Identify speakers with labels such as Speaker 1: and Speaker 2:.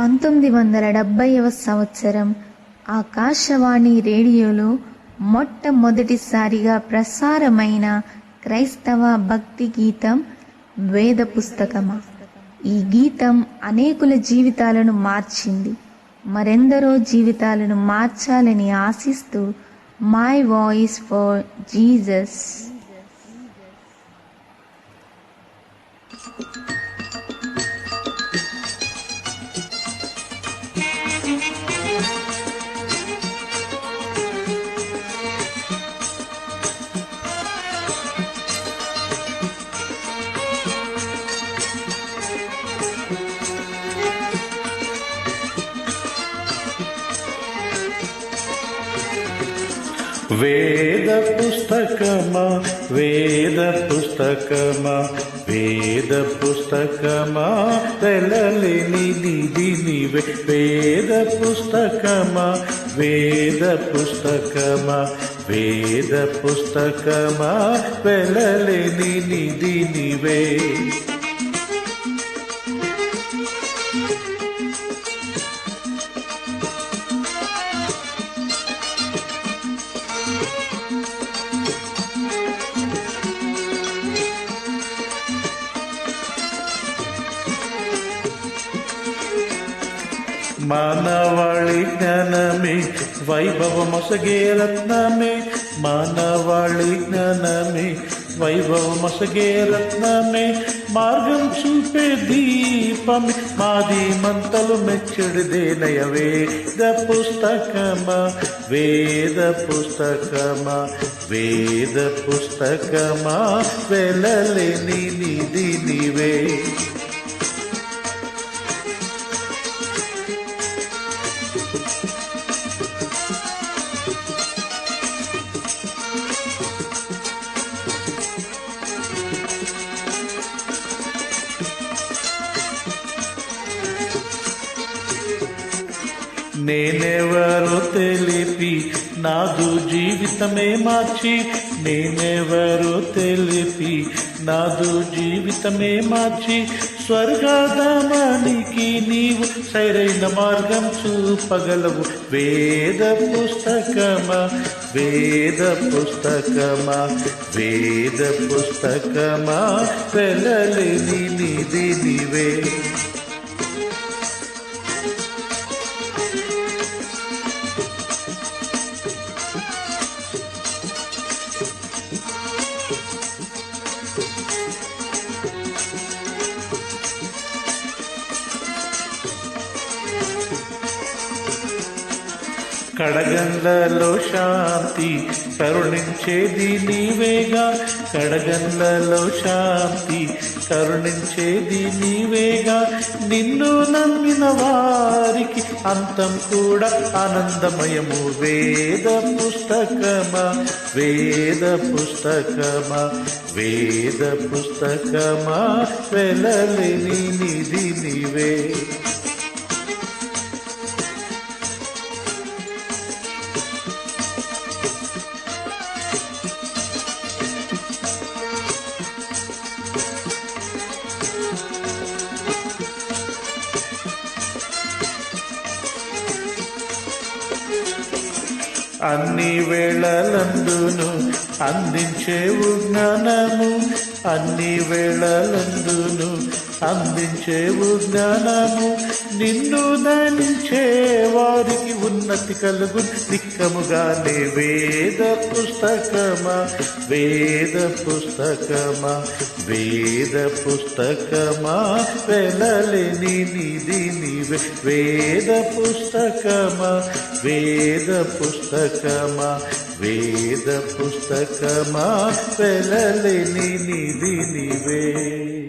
Speaker 1: పంతొమ్మిది వందల డెబ్భైవ సంవత్సరం ఆకాశవాణి రేడియోలో మొట్టమొదటిసారిగా ప్రసారమైన క్రైస్తవ భక్తి గీతం వేద పుస్తకమా. ఈ గీతం అనేకుల జీవితాలను మార్చింది. మరెందరో జీవితాలను మార్చాలని ఆశిస్తూ మై వాయిస్ ఫర్ జీజస్
Speaker 2: వేద పుస్తకమా వేద పుస్తకమా వేద పుస్తకమా తెలలిని నిధి వేద పుస్తకమా వేద పుస్తకమా వేద పుస్తకమా వెలలేని నిధి మానవాళి జ్ఞానమే వైభవమొసగే రత్నమే మానవాళి జ్ఞానమే వైభవమొసగే రత్నమే మార్గం చూపే దీపం మాది మంతలు మెచ్చుడిదేనయ వేద పుస్తకమా వేద పుస్తకమా వేద పుస్తకమా వెళ్ళలేని నిధి నివే నేనెవరో తెలిపి నాదు జీవితమే మార్చి. నేనెవరో తెలిపి నాదు జీవితమే మార్చి. స్వర్గధామానికి నీవు సరైన మార్గం చూపగలవు. వేద పుస్తకమా? వేద పుస్తకమా? వేద పుస్తకమా? వెళ్ళలేని నిధి నీవే. కడగండ్లలో శాంతి కరుణించేది నీవేగా. కడగండ్లలో శాంతి కరుణించేది నీవేగా. నిన్ను నమ్మిన వారికి అంతం కూడా ఆనందమయము. వేద పుస్తకమా? వేద పుస్తకమా? వేద పుస్తకమా? వెలలేని నిధి నీవే. అన్ని వేళలందును అందించేవు జ్ఞానము అన్ని వేళలందును అందించేవు జ్ఞానము నిన్ను ధనించే వారి ఉన్నతి కలుగు దిక్కముగానే వేద పుస్తకమా వేద పుస్తకమా వేద పుస్తకమా వెలలేని నిధి నీవే వేద పుస్తకమా వేద పుస్తకమా వేద పుస్తకమా వెలలేని నిధి నీవే.